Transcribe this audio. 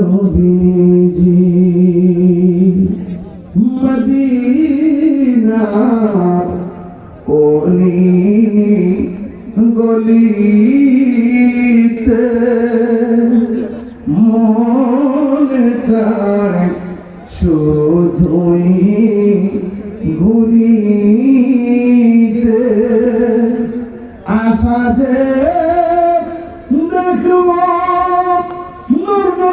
নবীজি মদিনা ওলি গলিতে মনে চায় শুধুই ঘুরিতে। আশা যে দেখব